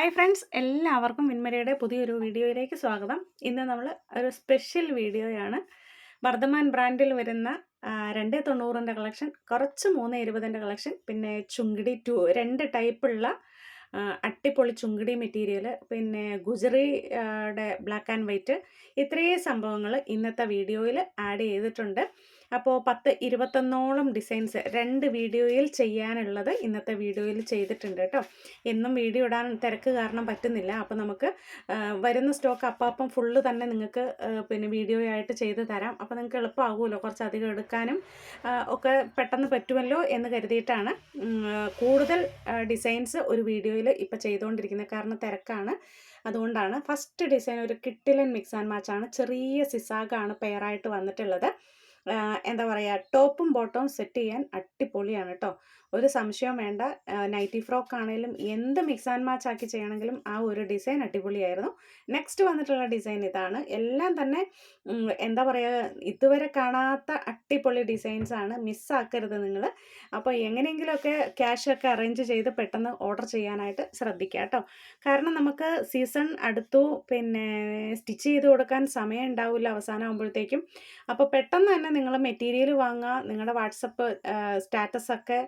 Hi friends എല്ലാവർക്കും വിൻമരയുടെ പുതിയൊരു വീഡിയോയിലേക്ക് സ്വാഗതം. ഇന്ന് നമ്മൾ ഒരു സ്പെഷ്യൽ വീഡിയോയാണ്. വർദ്ധമാൻ ബ്രാൻഡിൽ വരുന്ന രണ്ട് തൊണ്ണൂറിന്റെ കളക്ഷൻ കുറച്ച് മൂന്ന് ഇരുപതിന്റെ കളക്ഷൻ പിന്നെ ചുങ്കിടി ടു രണ്ട് ടൈപ്പുള്ള അട്ടിപ്പൊളി ചുങ്കിടി മെറ്റീരിയൽ പിന്നെ ഗുജറിയുടെ ബ്ലാക്ക് ആൻഡ് വൈറ്റ് ഇത്രയും സംഭവങ്ങൾ ഇന്നത്തെ വീഡിയോയിൽ ആഡ് ചെയ്തിട്ടുണ്ട്. അപ്പോൾ പത്ത് ഇരുപത്തൊന്നോളം ഡിസൈൻസ് രണ്ട് വീഡിയോയിൽ ചെയ്യാനുള്ളത് ഇന്നത്തെ വീഡിയോയിൽ ചെയ്തിട്ടുണ്ട് കേട്ടോ. എന്നും വീഡിയോ ഇടാൻ തിരക്ക് കാരണം പറ്റുന്നില്ല. അപ്പോൾ നമുക്ക് വരുന്ന സ്റ്റോക്ക് അപ്പം ഫുള്ള് തന്നെ നിങ്ങൾക്ക് പിന്നെ വീഡിയോ ആയിട്ട് ചെയ്ത് തരാം. അപ്പോൾ നിങ്ങൾക്ക് എളുപ്പമാകുമല്ലോ കുറച്ച് അധികം എടുക്കാനും ഒക്കെ പെട്ടെന്ന് പറ്റുമല്ലോ എന്ന് കരുതിയിട്ടാണ് കൂടുതൽ ഡിസൈൻസ് ഒരു വീഡിയോയിൽ ഇപ്പോൾ ചെയ്തുകൊണ്ടിരിക്കുന്നത് കാരണം തിരക്കാണ്. അതുകൊണ്ടാണ് ഫസ്റ്റ് ഡിസൈൻ ഒരു കിട്ടിലൻ മിക്സ് ആൻഡ് മാച്ചാണ് ചെറിയ സിസാഗാണ് പെയറായിട്ട് വന്നിട്ടുള്ളത്. എന്താ പറയുക ടോപ്പും ബോട്ടവും സെറ്റ് ചെയ്യാൻ അടിപൊളിയാണ് കേട്ടോ ഒരു സംശയവും വേണ്ട. നൈറ്റി ഫ്രോക്ക് ആണെങ്കിലും എന്ത് മിക്സ് ആൻഡ് മാച്ച് ആക്കി ചെയ്യണമെങ്കിലും ആ ഒരു ഡിസൈൻ അടിപൊളിയായിരുന്നു. നെക്സ്റ്റ് വന്നിട്ടുള്ള ഡിസൈൻ ഇതാണ്. എല്ലാം തന്നെ എന്താ പറയുക ഇതുവരെ കാണാത്ത അടിപൊളി ഡിസൈൻസ് ആണ്. മിസ്സാക്കരുത് നിങ്ങൾ അപ്പോൾ എങ്ങനെയെങ്കിലുമൊക്കെ ക്യാഷ് ഒക്കെ അറേഞ്ച് ചെയ്ത് പെട്ടെന്ന് ഓർഡർ ചെയ്യാനായിട്ട് ശ്രദ്ധിക്കുക കേട്ടോ കാരണം നമുക്ക് സീസൺ അടുത്തു പിന്നെ സ്റ്റിച്ച് ചെയ്ത് കൊടുക്കാൻ സമയം ഉണ്ടാവില്ല അവസാനം ആകുമ്പോഴത്തേക്കും അപ്പോൾ പെട്ടെന്ന് തന്നെ നിങ്ങൾ മെറ്റീരിയൽ വാങ്ങുക നിങ്ങളുടെ വാട്സപ്പ് സ്റ്റാറ്റസൊക്കെ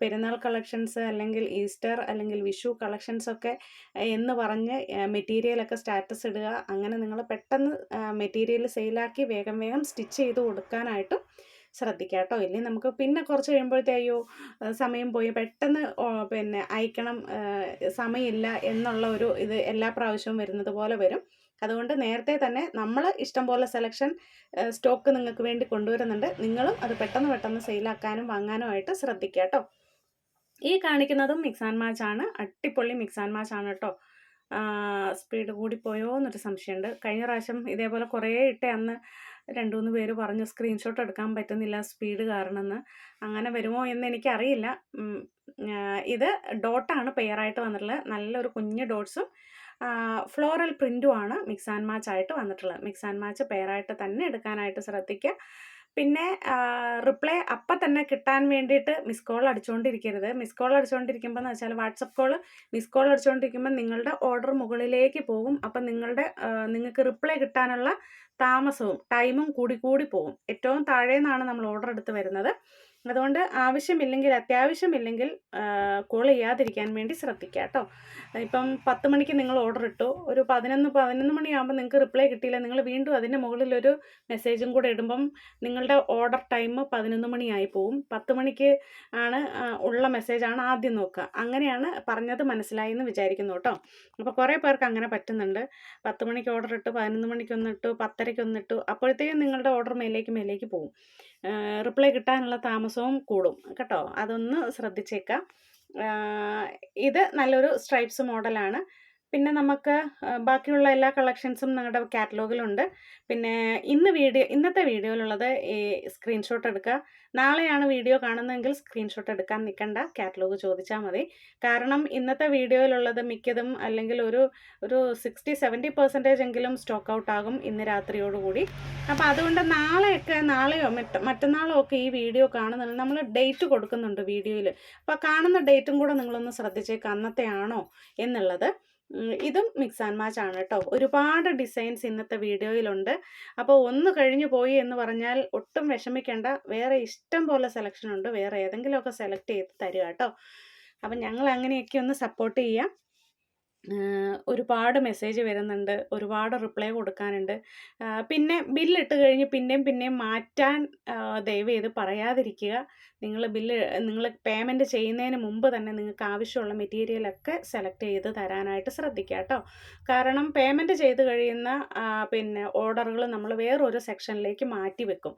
പെരുന്നാൾ കളക്ഷൻസ് അല്ലെങ്കിൽ ഈസ്റ്റർ അല്ലെങ്കിൽ വിഷു കളക്ഷൻസൊക്കെ എന്ന് പറഞ്ഞ് മെറ്റീരിയലൊക്കെ സ്റ്റാറ്റസ് ഇടുക. അങ്ങനെ നിങ്ങൾ പെട്ടെന്ന് മെറ്റീരിയൽ സെയിലാക്കി വേഗം വേഗം സ്റ്റിച്ച് ചെയ്ത് കൊടുക്കാനായിട്ടും ശ്രദ്ധിക്കുക കേട്ടോ ഇല്ലേ? നമുക്ക് പിന്നെ കുറച്ച് കഴിയുമ്പോഴത്തേ അയ്യോ സമയം പോയി. പെട്ടെന്ന് പിന്നെ അയക്കണം സമയമില്ല എന്നുള്ള ഒരു ഇത് എല്ലാ പ്രാവശ്യവും വരുന്നത് പോലെ വരും. അതുകൊണ്ട് നേരത്തെ തന്നെ നമ്മൾ ഇഷ്ടം പോലെ സെലക്ഷൻ സ്റ്റോക്ക് നിങ്ങൾക്ക് വേണ്ടി കൊണ്ടുവരുന്നുണ്ട്. നിങ്ങളും അത് പെട്ടെന്ന് പെട്ടെന്ന് സെയിലാക്കാനും വാങ്ങാനും ആയിട്ട് ശ്രദ്ധിക്കുക കേട്ടോ. ഈ കാണിക്കുന്നതും മിക്സ് ആൻഡ് മാച്ച് ആണ്. അട്ടിപ്പൊളി മിക്സ് ആൻഡ് മാച്ച് ആണ് കേട്ടോ. സ്പീഡ് കൂടിപ്പോയോ എന്നൊരു സംശയമുണ്ട്. കഴിഞ്ഞ പ്രാവശ്യം ഇതേപോലെ കുറേ ഇട്ട് അന്ന് രണ്ട് മൂന്ന് പേര് പറഞ്ഞു സ്ക്രീൻഷോട്ട് എടുക്കാൻ പറ്റുന്നില്ല സ്പീഡ് കാരണം എന്ന് അങ്ങനെ വരുമോ എന്ന് എനിക്കറിയില്ല. ഇത് ഡോട്ടാണ് പെയറായിട്ട് വന്നിട്ടുള്ളത്. നല്ലൊരു കുഞ്ഞ് ഡോട്ട്സും ഫ്ലോറൽ പ്രിന്റും ആണ് മിക്സ് ആൻഡ് മാച്ച് ആയിട്ട് വന്നിട്ടുള്ളത്. മിക്സ് ആൻഡ് മാച്ച് പെയറായിട്ട് തന്നെ എടുക്കാനായിട്ട് ശ്രദ്ധിക്കുക. പിന്നെ റിപ്ലൈ അപ്പം തന്നെ കിട്ടാൻ വേണ്ടിയിട്ട് മിസ് കോൾ അടിച്ചുകൊണ്ടിരിക്കരുത് മിസ് കോൾ അടിച്ചുകൊണ്ടിരിക്കുമ്പോൾ എന്ന് വെച്ചാൽ വാട്സപ്പ് കോൾ മിസ് കോൾ അടിച്ചുകൊണ്ടിരിക്കുമ്പോൾ നിങ്ങളുടെ ഓർഡർ മുകളിലേക്ക് പോകും. അപ്പം നിങ്ങളുടെ നിങ്ങൾക്ക് റിപ്ലൈ കിട്ടാനുള്ള താമസവും ടൈമും കൂടി കൂടി പോകും. ഏറ്റവും താഴെ നിന്നാണ് നമ്മൾ ഓർഡർ എടുത്ത് വരുന്നത്. അതുകൊണ്ട് ആവശ്യമില്ലെങ്കിൽ അത്യാവശ്യമില്ലെങ്കിൽ കോൾ ചെയ്യാതിരിക്കാൻ വേണ്ടി ശ്രദ്ധിക്കുക കേട്ടോ. ഇപ്പം പത്ത് മണിക്ക് നിങ്ങൾ ഓർഡർ ഇട്ടു. ഒരു പതിനൊന്ന് പതിനൊന്ന് മണിയാകുമ്പോൾ നിങ്ങൾക്ക് റിപ്ലൈ കിട്ടിയില്ല. നിങ്ങൾ വീണ്ടും അതിന്റെ മുകളിലൊരു മെസ്സേജും കൂടെ ഇടുമ്പം നിങ്ങളുടെ ഓർഡർ ടൈം പതിനൊന്ന് മണിയായി പോവും. പത്ത് മണിക്ക് ആണ് ഉള്ള മെസ്സേജാണ് ആദ്യം നോക്കുക. അങ്ങനെയാണ് പറഞ്ഞത് മനസ്സിലായി എന്ന് വിചാരിക്കുന്നു കേട്ടോ. അപ്പോൾ കുറേ പേർക്ക് അങ്ങനെ പറ്റുന്നുണ്ട്. പത്ത് മണിക്ക് ഓർഡർ ഇട്ടു പതിനൊന്ന് മണിക്ക് ഒന്നിട്ടു പത്തരയ്ക്ക് ഒന്നിട്ടു അപ്പോഴത്തേക്കും നിങ്ങളുടെ ഓർഡർ മേലേക്ക് മേലേക്ക് പോകും റിപ്ലൈ കിട്ടാനുള്ള താമസവും കൂടും കേട്ടോ? അതൊന്ന് ശ്രദ്ധിച്ചേക്കാം. ഇത് നല്ലൊരു സ്ട്രൈപ്സ് മോഡലാണ്. പിന്നെ നമുക്ക് ബാക്കിയുള്ള എല്ലാ കളക്ഷൻസും ഞങ്ങളുടെ കാറ്റലോഗിലുണ്ട്. പിന്നെ ഇന്ന് വീഡിയോ ഇന്നത്തെ വീഡിയോയിലുള്ളത് ഈ സ്ക്രീൻഷോട്ട് എടുക്കുക നാളെയാണ് വീഡിയോ കാണുന്നതെങ്കിൽ സ്ക്രീൻഷോട്ട് എടുക്കാൻ നിൽക്കണ്ട കാറ്റലോഗ് ചോദിച്ചാൽ മതി. കാരണം ഇന്നത്തെ വീഡിയോയിലുള്ളത് മിക്കതും അല്ലെങ്കിൽ ഒരു ഒരു സിക്സ്റ്റി സെവന്റി പെർസെന്റേജ് എങ്കിലും സ്റ്റോക്ക് ഔട്ട് ആകും ഇന്ന് രാത്രിയോടുകൂടി അപ്പോൾ അതുകൊണ്ട് നാളെയൊക്കെ നാളെയോ മറ്റ മറ്റന്നാളോ ഒക്കെ ഈ വീഡിയോ കാണുന്നുണ്ട് നമ്മൾ ഡേറ്റ് കൊടുക്കുന്നുണ്ട് വീഡിയോയിൽ. അപ്പോൾ കാണുന്ന ഡേറ്റും കൂടെ നിങ്ങളൊന്ന് ശ്രദ്ധിച്ചേക്കാം അന്നത്തെ ആണോ എന്നുള്ളത്. ഇതും മിക്സ് ആൻഡ് മാച്ച് ആണ് കേട്ടോ. ഒരുപാട് ഡിസൈൻസ് ഇന്നത്തെ വീഡിയോയിലുണ്ട്. അപ്പോൾ ഒന്ന് കഴിഞ്ഞു പോയി എന്ന് പറഞ്ഞാൽ ഒട്ടും വിഷമിക്കേണ്ട. വേറെ ഇഷ്ടം പോലെ സെലക്ഷൻ ഉണ്ട്. വേറെ ഏതെങ്കിലുമൊക്കെ സെലക്ട് ചെയ്ത് തരിക കേട്ടോ. അപ്പം ഞങ്ങൾ അങ്ങനെയൊക്കെ ഒന്ന് സപ്പോർട്ട് ചെയ്യാം. ഒരുപാട് മെസ്സേജ് വരുന്നുണ്ട് ഒരുപാട് റിപ്ലൈ കൊടുക്കാനുണ്ട്. പിന്നെ ബില്ലിട്ട് കഴിഞ്ഞ് പിന്നെയും പിന്നെയും മാറ്റാൻ ദയവ് ചെയ്ത് പറയാതിരിക്കുക. നിങ്ങൾ ബില്ല് നിങ്ങൾ പേയ്മെന്റ് ചെയ്യുന്നതിന് മുമ്പ് തന്നെ നിങ്ങൾക്ക് ആവശ്യമുള്ള മെറ്റീരിയലൊക്കെ സെലക്ട് ചെയ്ത് തരാനായിട്ട് ശ്രദ്ധിക്കുക കേട്ടോ. കാരണം പേയ്മെന്റ് ചെയ്ത് കഴിയുന്ന പിന്നെ ഓർഡറുകൾ നമ്മൾ വേറൊരു സെക്ഷനിലേക്ക് മാറ്റി വെക്കും.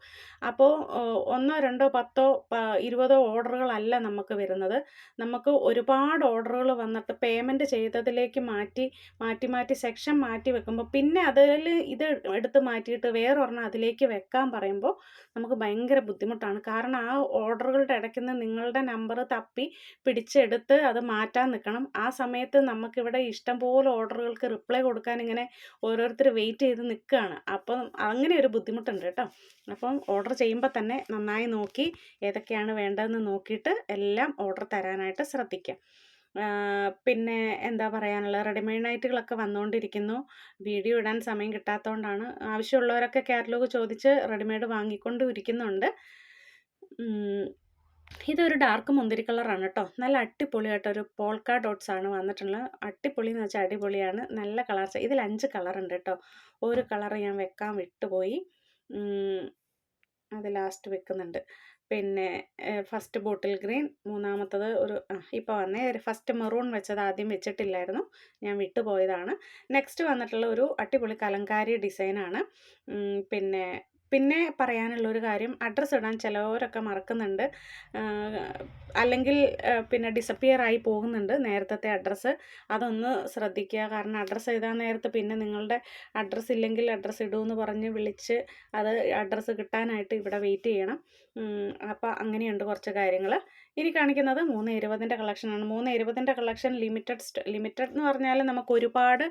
അപ്പോൾ ഒന്നോ രണ്ടോ പത്തോ ഇരുപതോ ഓർഡറുകളല്ല നമുക്ക് വരുന്നത്. നമുക്ക് ഒരുപാട് ഓർഡറുകൾ വന്നിട്ട് പേയ്മെന്റ് ചെയ്തതിലേക്ക് മാറ്റി മാറ്റി മാറ്റി സെക്ഷൻ മാറ്റി വെക്കുമ്പോൾ പിന്നെ അതിൽ ഇത് എടുത്ത് മാറ്റിയിട്ട് വേറൊരെണ്ണം അതിലേക്ക് വെക്കാൻ പറയുമ്പോൾ നമുക്ക് ഭയങ്കര ബുദ്ധിമുട്ടാണ്. കാരണം ആ ഓർഡറുകളുടെ ഇടയ്ക്ക് നിന്ന് നിങ്ങളുടെ നമ്പർ തപ്പി പിടിച്ചെടുത്ത് അത് മാറ്റാൻ നിൽക്കണം. ആ സമയത്ത് നമുക്കിവിടെ ഇഷ്ടംപോലെ ഓർഡറുകൾക്ക് റിപ്ലൈ കൊടുക്കാൻ ഇങ്ങനെ ഓരോരുത്തർ വെയിറ്റ് ചെയ്ത് നിൽക്കുകയാണ്. അപ്പം അങ്ങനെ ഒരു ബുദ്ധിമുട്ടുണ്ട് കേട്ടോ. അപ്പം ഓർഡർ ചെയ്യുമ്പോൾ തന്നെ നന്നായി നോക്കി ഏതൊക്കെയാണ് വേണ്ടതെന്ന് നോക്കിയിട്ട് എല്ലാം ഓർഡർ തരാനായിട്ട് ശ്രദ്ധിക്കാം പിന്നെ എന്താ പറയാനുള്ളത്? റെഡിമെയ്ഡ് നൈറ്റുകളൊക്കെ വന്നുകൊണ്ടിരിക്കുന്നു വീഡിയോ ഇടാൻ സമയം കിട്ടാത്തതുകൊണ്ടാണ് ആവശ്യമുള്ളവരൊക്കെ കാറ്റലോഗ് ചോദിച്ച് റെഡിമെയ്ഡ് വാങ്ങിക്കൊണ്ടും ഇരിക്കുന്നുണ്ട്. ഇതൊരു ഡാർക്ക് മുന്തിരി കളറാണ് കേട്ടോ നല്ല അടിപൊളിയായിട്ടൊരു പോൾക്ക ഡോട്ട്സ് ആണ് വന്നിട്ടുള്ളത്. അടിപൊളി എന്ന് വെച്ചാൽ അടിപൊളിയാണ്. നല്ല കളർസ് ഇതിൽ അഞ്ച് കളർ ഉണ്ട് കേട്ടോ ഒരു കളർ ഞാൻ വെക്കാൻ വിട്ടുപോയി. അത് ലാസ്റ്റ് വെക്കുന്നുണ്ട്. പിന്നെ ഫസ്റ്റ് ബോട്ടിൽ ഗ്രീൻ മൂന്നാമത്തത് ഒരു ഇപ്പോൾ വന്നേ ഫസ്റ്റ് മെറൂൺ വെച്ചത് ആദ്യം വെച്ചിട്ടില്ലായിരുന്നു. ഞാൻ വിട്ടുപോയതാണ് നെക്സ്റ്റ് വന്നിട്ടുള്ള ഒരു അടിപൊളി കലങ്കാരി ഡിസൈനാണ് പിന്നെ പിന്നെ പറയാനുള്ള ഒരു കാര്യം അഡ്രസ്സ് ഇടാൻ ചിലവരൊക്കെ മറക്കുന്നുണ്ട്. അല്ലെങ്കിൽ പിന്നെ ഡിസപ്പിയർ ആയി പോകുന്നുണ്ട് നേരത്തെ അഡ്രസ്സ് അതൊന്ന് ശ്രദ്ധിക്കുക. കാരണം അഡ്രസ്സ് എഴുതാൻ നേരത്ത് പിന്നെ നിങ്ങളുടെ അഡ്രസ്സ് ഇല്ലെങ്കിൽ അഡ്രസ്സ് ഇടുമെന്ന് പറഞ്ഞ് വിളിച്ച് അത് അഡ്രസ്സ് കിട്ടാനായിട്ട് ഇവിടെ വെയിറ്റ് ചെയ്യണം. അപ്പോൾ അങ്ങനെയുണ്ട് കുറച്ച് കാര്യങ്ങൾ. ഇനി കാണിക്കുന്നത് മൂന്ന് ഇരുപതിന്റെ കളക്ഷനാണ് മൂന്ന് ഇരുപതിന്റെ കളക്ഷൻ ലിമിറ്റഡ് ലിമിറ്റഡ് എന്ന് പറഞ്ഞാൽ നമുക്ക് ഒരുപാട്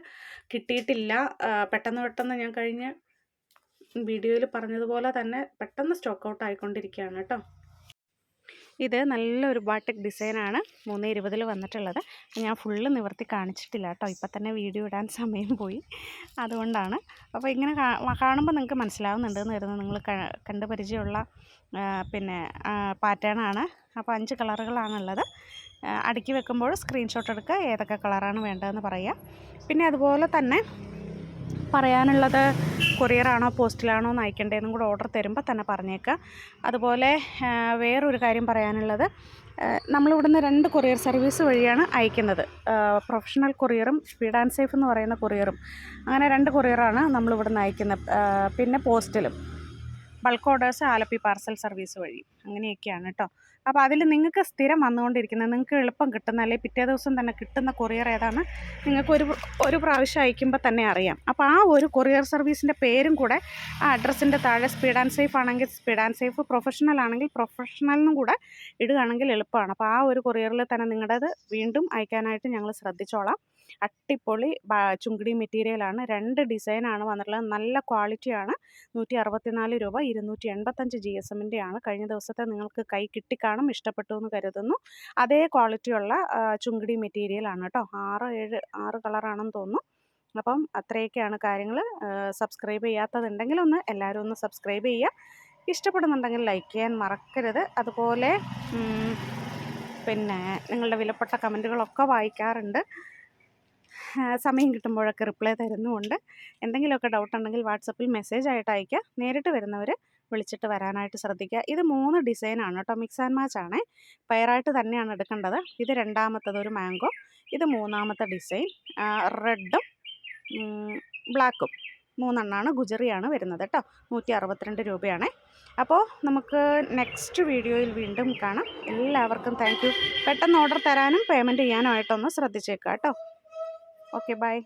കിട്ടിയിട്ടില്ല. പെട്ടെന്ന് പെട്ടെന്ന് ഞാൻ കഴിഞ്ഞ വീഡിയോയിൽ പറഞ്ഞതുപോലെ തന്നെ പെട്ടെന്ന് സ്റ്റോക്ക് ഔട്ട് ആയിക്കൊണ്ടിരിക്കുകയാണ് കേട്ടോ. ഇത് നല്ലൊരു ബാട്ടിക് ഡിസൈനാണ് മൂന്ന് ഇരുപതിൽ വന്നിട്ടുള്ളത്. ഞാൻ ഫുള്ള് നിവർത്തി കാണിച്ചിട്ടില്ല കേട്ടോ. ഇപ്പം തന്നെ വീഡിയോ ഇടാൻ സമയം പോയി. അതുകൊണ്ടാണ്. അപ്പോൾ ഇങ്ങനെ കാണുമ്പോൾ നിങ്ങൾക്ക് മനസ്സിലാവുന്നുണ്ട് എന്ന് വരുന്നത് നിങ്ങൾ കണ്ട് പരിചയമുള്ള പിന്നെ പാറ്റേണാണ് അപ്പോൾ അഞ്ച് കളറുകളാണുള്ളത്. അടുക്കി വെക്കുമ്പോൾ സ്ക്രീൻഷോട്ട് എടുക്കുക. ഏതൊക്കെ കളറാണ് വേണ്ടതെന്ന് പറയുക പിന്നെ അതുപോലെ തന്നെ പറയാനുള്ളത് കൊറിയറാണോ പോസ്റ്റിലാണോ എന്ന് അയക്കേണ്ടതെന്നും കൂടെ ഓർഡർ തരുമ്പോൾ തന്നെ പറഞ്ഞേക്കുക അതുപോലെ വേറൊരു കാര്യം പറയാനുള്ളത് നമ്മളിവിടുന്ന് രണ്ട് കൊറിയർ സർവീസ് വഴിയാണ് അയക്കുന്നത്. പ്രൊഫഷണൽ കൊറിയറും സ്പീഡ് ആൻഡ് സേഫ് എന്ന് പറയുന്ന കൊറിയറും. അങ്ങനെ രണ്ട് കൊറിയറാണ് നമ്മളിവിടുന്ന് അയക്കുന്നത്. പിന്നെ പോസ്റ്റിലും. Bulk orders Alleppey parcel service വഴി. അങ്ങനെയൊക്കെയാണ് കേട്ടോ അപ്പോൾ അതിൽ നിങ്ങൾക്ക് സ്ഥിരം വന്നുകൊണ്ടിരിക്കുന്നത് നിങ്ങൾക്ക് എളുപ്പം കിട്ടുന്ന അല്ലെങ്കിൽ പിറ്റേ ദിവസം തന്നെ കിട്ടുന്ന കൊറിയർ ഏതാണ് നിങ്ങൾക്ക് ഒരു ഒരു പ്രാവശ്യം അയക്കുമ്പോൾ തന്നെ അറിയാം. അപ്പോൾ ആ ഒരു കൊറിയർ സർവീസിന്റെ പേരും കൂടെ ആ അഡ്രസ്സിന്റെ താഴെ സ്പീഡ് ആൻഡ് സേഫ് ആണെങ്കിൽ സ്പീഡ് ആൻഡ് സേഫ് പ്രൊഫഷണൽ ആണെങ്കിൽ പ്രൊഫഷണലിനും കൂടെ ഇടുകയാണെങ്കിൽ എളുപ്പമാണ്. അപ്പോൾ ആ ഒരു കൊറിയറിൽ തന്നെ നിങ്ങളുടേത് വീണ്ടും അയക്കാനായിട്ട് ഞങ്ങൾ ശ്രദ്ധിച്ചോളാം. അട്ടിപ്പൊളി ചുങ്കിടി മെറ്റീരിയലാണ് രണ്ട് ഡിസൈനാണ് വന്നിട്ടുള്ളത്. നല്ല ക്വാളിറ്റിയാണ് നൂറ്റി അറുപത്തിനാല് രൂപ ഇരുന്നൂറ്റി എൺപത്തഞ്ച് ജി എസ് എമ്മിന്റെ ആണ്. കഴിഞ്ഞ ദിവസത്തെ നിങ്ങൾക്ക് കൈ കിട്ടിക്കാണും ഇഷ്ടപ്പെട്ടു എന്ന് കരുതുന്നു. അതേ ക്വാളിറ്റിയുള്ള ചുങ്കിടി മെറ്റീരിയലാണ് കേട്ടോ ആറ് ഏഴ് ആറ് കളറാണെന്ന് തോന്നുന്നു. അപ്പം അത്രയൊക്കെയാണ് കാര്യങ്ങൾ സബ്സ്ക്രൈബ് ചെയ്യാത്തതുണ്ടെങ്കിൽ ഒന്ന് എല്ലാവരും ഒന്ന് സബ്സ്ക്രൈബ് ചെയ്യുക. ഇഷ്ടപ്പെടുന്നുണ്ടെങ്കിൽ ലൈക്ക് ചെയ്യാൻ മറക്കരുത്. അതുപോലെ പിന്നെ നിങ്ങളുടെ വിലപ്പെട്ട കമന്റുകളൊക്കെ വായിക്കാറുണ്ട്. സമയം കിട്ടുമ്പോഴൊക്കെ റിപ്ലൈ തരുന്നുമുണ്ട്. എന്തെങ്കിലുമൊക്കെ ഡൗട്ട് ഉണ്ടെങ്കിൽ വാട്സപ്പിൽ മെസ്സേജ് ആയിട്ട് അയയ്ക്കുക നേരിട്ട് വരുന്നവർ വിളിച്ചിട്ട് വരാനായിട്ട് ശ്രദ്ധിക്കുക. ഇത് മൂന്ന് ഡിസൈനാണ് കേട്ടോ. മിക്സ് ആൻഡ് മാച്ച് ആണ്. പെയറായിട്ട് തന്നെയാണ് എടുക്കേണ്ടത്. ഇത് രണ്ടാമത്തത് ഒരു മാംഗോ. ഇത് മൂന്നാമത്തെ ഡിസൈൻ. റെഡും ബ്ലാക്കും. മൂന്നെണ്ണമാണ് ഗുജറിയാണ് വരുന്നത് കേട്ടോ. നൂറ്റി അറുപത്തിരണ്ട് രൂപയാണേ. അപ്പോൾ നമുക്ക് നെക്സ്റ്റ് വീഡിയോയിൽ വീണ്ടും കാണാം. എല്ലാവർക്കും താങ്ക് പെട്ടെന്ന് ഓർഡർ തരാനും പേയ്മെന്റ് ചെയ്യാനും ആയിട്ടൊന്ന് ശ്രദ്ധിച്ചേക്കാം കേട്ടോ. Okay bye